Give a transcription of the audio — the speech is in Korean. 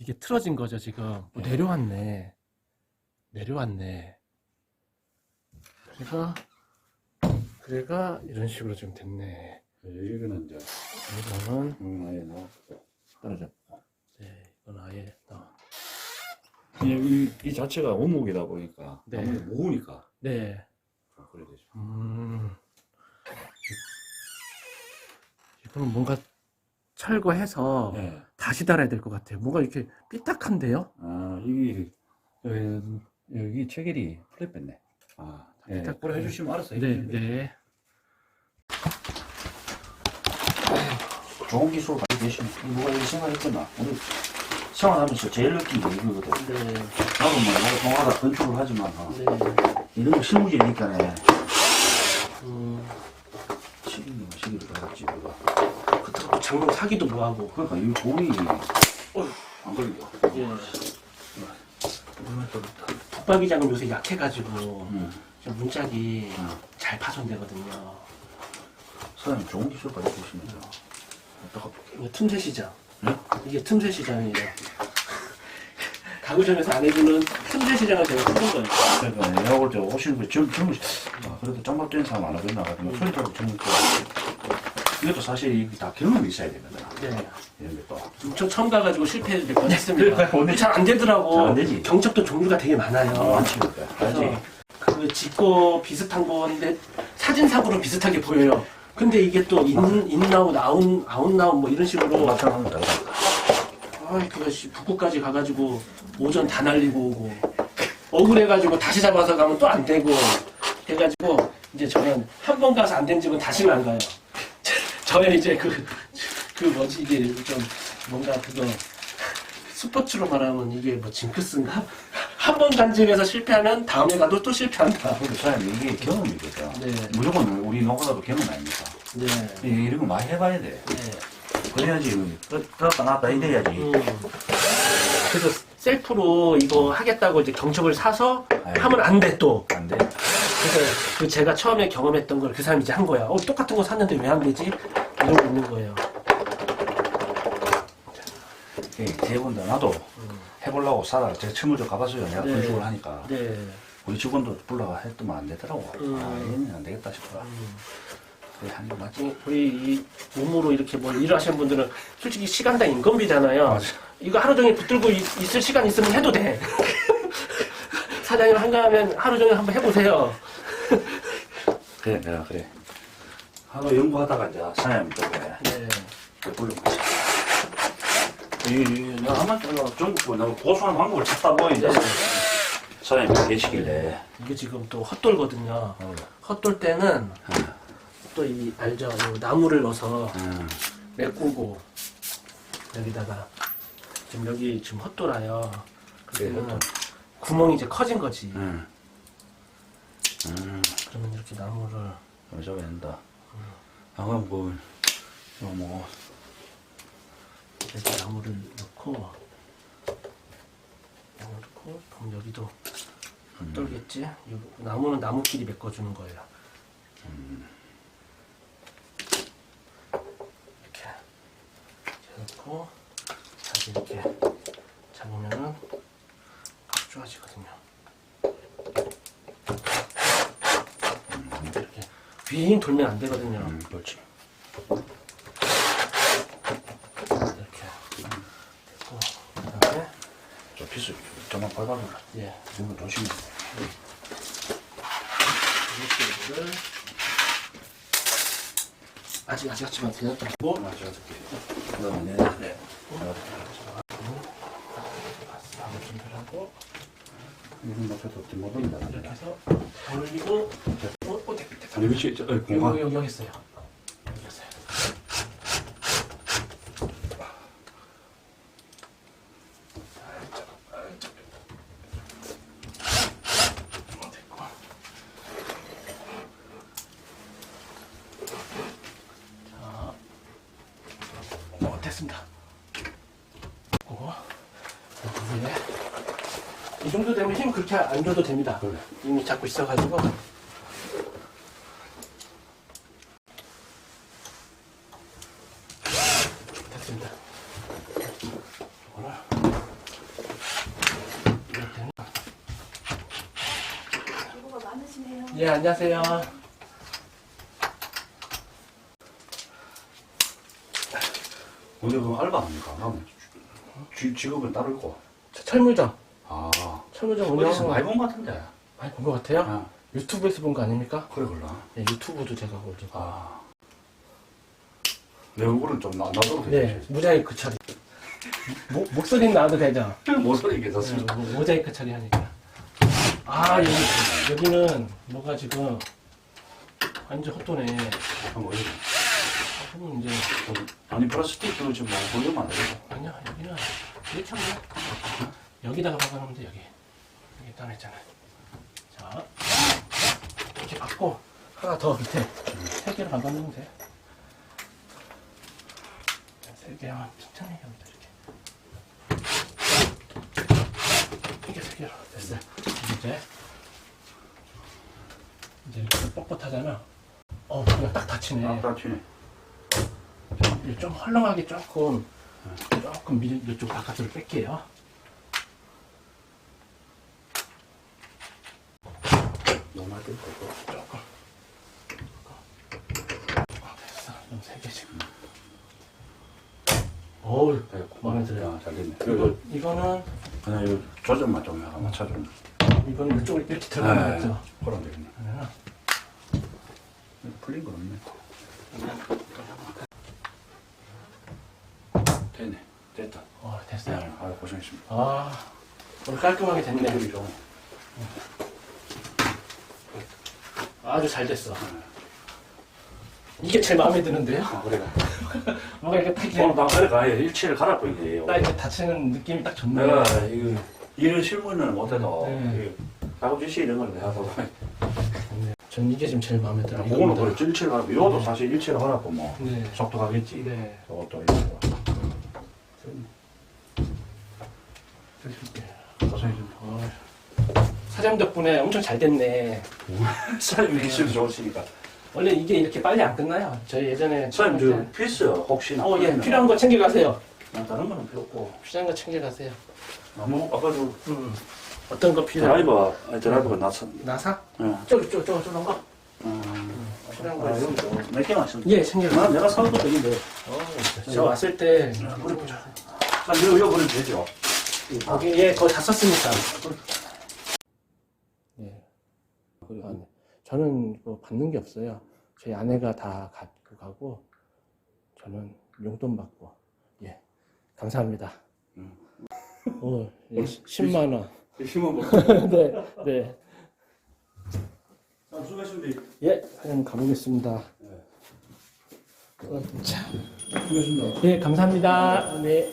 이게 틀어진 거죠, 지금. 어, 네. 내려왔네. 내려왔네. 그래가, 그래가 이런 식으로 좀 됐네. 여기는 이제 이거는, 음, 아예 나 떨어졌다. 네, 이건 아예, 어, 이, 이, 이 자체가 원목이다 보니까 네. 아무래도 무으니까 네. 아, 그래 되죠. 음, 이거는 뭔가 철거해서 네. 다시 달아야 될 것 같아요. 뭔가 이렇게 삐딱한데요? 아 이게 여기, 여기 체결이 플랫 뺐네. 아, 예, 딱- 그래 해주시면 알았어. 네, 네. 좋은 기술 가지고 계시네. 뭐가 이렇게 생각했구나. 우리 생활하면서 제일 느낀 게 이거거든. 네, 나도 뭐 내가 동화다 건축을 하지만 어, 네. 이런 거 실무지니까네. 음, 시기는 시기를 받았지 우리가. 장롱 사기도 뭐하고. 그러니까 이 돈이 안 걸려. 예. 붙박이장은 요새 약해가지고 응. 좀 문짝이 응. 잘 파손되거든요. 사장님 좋은 기술 가지고 계시면서 어떡하 이게 틈새 시장. 네? 이게 틈새 시장이에요. 가구점에서 안 해주는 틈새 시장을 제가 해본 거예요. 그러니까 내가 볼때 오시는 분 젊, 젊으시 아, 그래도 짱박된 사람 안 하겠나 가지고 소리 타고 젊은 거 이것도 사실 다 경험이 있어야 되거든 네. 이런 것도 저 처음 가가지고 실패해도 될 뻔했습니다. 그러니까 오늘 잘 안 되더라고. 잘안 되지. 경첩도 종류가 되게 많아요. 많지 알지? 그래서 그 짓고 비슷한 건데 사진상으로 비슷하게 보여요. 근데 이게 또 인, 인나웃, 아웃, 아웃나웃 뭐 이런 식으로 마찬가지로 다르다 아, 그거 씨, 북구까지 가가지고 오전 다 날리고 오고 억울해가지고 다시 잡아서 가면 또 안 되고 해가지고 이제 저는 한 번 가서 안 된 집은 다시는 안 가요. 저의 이제 그, 그 뭐지 이게 좀 뭔가 그거 스포츠로 말하면 이게 뭐 징크스인가? 한 번간 집에서 실패하면 다음에 가도 또 실패한다. 근데 사장님 이게 경험이거든 네. 무조건 우리 농가도 경험 아닙니까 네. 이- 이런 거 많이 해봐야 돼 네. 그래야지 떴다 놨다 이래야지 음. 그래서 셀프로 이거 하겠다고 이제 경첩을 사서 아이고. 하면 안 돼 또. 안 돼 그래서 그 제가 처음에 경험했던 걸 그 사람이 이제 한 거야. 어, 똑같은 거 샀는데 왜 안 되지? 이러고 있는 거예요. 대본 다 나도 해보려고 사다가 제가 처음을 좀 가봤어요 내가 네. 건축을 하니까 네. 우리 직원도 불러가 했더만 안 되더라고. 음. 아, 얘는 안 되겠다 싶더라. 그래, 하는 게 맞지. 우- 우리 이 몸으로 이렇게 뭐 일을 하시는 분들은 솔직히 시간당 인건비잖아요. 맞아. 이거 하루 종일 붙들고 있, 있을 시간 있으면 해도 돼. 사장님 한가하면 하루 종일 한번 해보세요. 그래, 내가 그래. 하도 연구하다가 이제 사장님 때문에 네. 불러봤지. 이, 이, 내가 한번 내가 전국 내가 고소한 방법을 찾다 보니 이제 사장님이 계시길래. 이게 지금 또 헛돌거든요. 어, 헛돌 때는 또 이 알죠? 이 나무를 넣어서 음, 메꾸고 여기다가 지금 여기 지금 헛돌아요. 그러면 헛돌. 구멍이 이제 커진 거지. 음. 음, 그러면 이렇게 나무를 여자가 된다. 아, 그럼 뭐, 뭐, 뭐, 이렇게 나무를 넣고 넣고 그럼 여기도 헛돌겠지? 이 나무는 나무끼리 메꿔주는 거예요. 이렇게 이렇게 넣고 다시 이렇게 잡으면은 바로 좋아지거든요. 윙 돌면 안 되거든요. 음, 그렇지. 이렇게 됐고 그다음에 저 피스 정말 밟아줘라. 예 이거 조심해. 이렇게 아직 아직 하지만 되었다. 뭐 하나 줘줄게. 그 다음에 내가, 네. 내가 한번 준비하고 이런 것도 못 온다. 이렇게 해서 돌리고 다. 아니, 위치, 저, 어, 여기 공간. 여기 여기 있어요. 여기 있어요. 어, 됐고. 자, 어, 됐습니다. 어, 위에 이 정도 되면 힘 그렇게 안 줘도 됩니다. 이미 잡고 있어가지고. 있습니다. 예, 안녕하세요. 오늘 그 알바합니까? 직업은 따로 있고. 철물점, 아 철물점 어디서 많이 본 것 같은데. 많이 본 것 같아요. 아, 유튜브에서 본 거 아닙니까? 그래 그래. 예, 유튜브도 제가 올리고. 아 내 얼굴은 좀 나, 나도 네, 되지. 모자이크 처리. 목, 목소리는 나와도 되죠? 모서리 네, 괜찮습니다. 모- 모자이크 처리하니까. 아, 여기, 여기는 뭐가 지금 완전 헛도네. 한번 보여줘. 그럼 이제, 아니, 플라스틱 그거 지금 뭐 보려면 안 되겠다. 아니야, 여기는 이렇게 하면 돼. 여기다가 박아놓으면 돼, 여기. 여기 따냈잖아요. 자, 이렇게 박고, 하나 더 밑에 세 개를 박아놓으면 돼. 세 개만 천천히 합니다, 이렇게. 이게 세 개로 됐어요. 이제, 이제 이렇게 뻣뻣하잖아. 어, 그냥 딱 닫히네. 아, 다 튀네. 이좀 헐렁하게 조금 조금 미 이쪽 바깥으로 뺄게요. 너무 많이 뜯고. 조금. 어, 됐어. 그럼 세 개씩. 어우, 마음에 들어요. 야, 잘 됐네. 이거, 이거는 그냥 이거 조절만 좀 해가 맞춰주면. 이거는 이쪽으로 이렇게 들어가는 네. 거죠. 그럼 되겠네. 그러면 풀린 건 없네. 됐네. 됐다. 어, 네, 됐어요. 아, 고생했습니다. 아, 오늘 깔끔하게 됐네. 좀. 아주 잘 됐어. 이게 제일 마음에 드는데요? 아, 그래. 뭔가 이렇게 딱 이렇게 그래 가야 일치를 갈아버리네 딱 이렇게 닫히는 느낌이 딱 좋네. 내가 이거 일을 실무는 못해도 네. 작업 지시 이런 걸 내가 하고 전 이게 지금 제일 마음에 들어요. 그래 일치를 갈아 이것도 사실 일치를 갈아고 뭐 네. 속도 가겠지 네. 고생했습니다 어, 사장 덕분에 엄청 잘 됐네. 사장님 기술이 좋으시니까 원래 이게 이렇게 빨리 안 끝나요. 저희 예전에 사장님 저 처음 할 필수 혹시나 때- 어, 예, 필요한 거 챙겨가세요. 난 다른 거는 필요 없고 필요한 거 챙겨가세요. 아무 아까 저 음. 어떤 거 필요해요? 드라이버 아니, 드라이버가 나선 나사? 예. 저기, 저기, 저기, 저런 거? 음. 필요한 거 아, 있어요. 여기 몇 개만 있으면 예, 챙겨가세요. 난 내가 사는 것도 있는데 어, 저 왔을 때, 우리 보자 자 이거 이거 버리면 되죠 거기, 예, 거의 다 썼으니까. 예. 아, 네. 저는 뭐 받는 게 없어요. 저희 아내가 다 갖고 가고, 저는 용돈 받고, 예. 감사합니다. 음. 오, 예, 10만원. 힘은 뭐 네, 네. 자, 수고하셨습니다. 예, 사장님 가보겠습니다. 네. 어, 자, 수고하셨습니다. 예, 감사합니다. 네.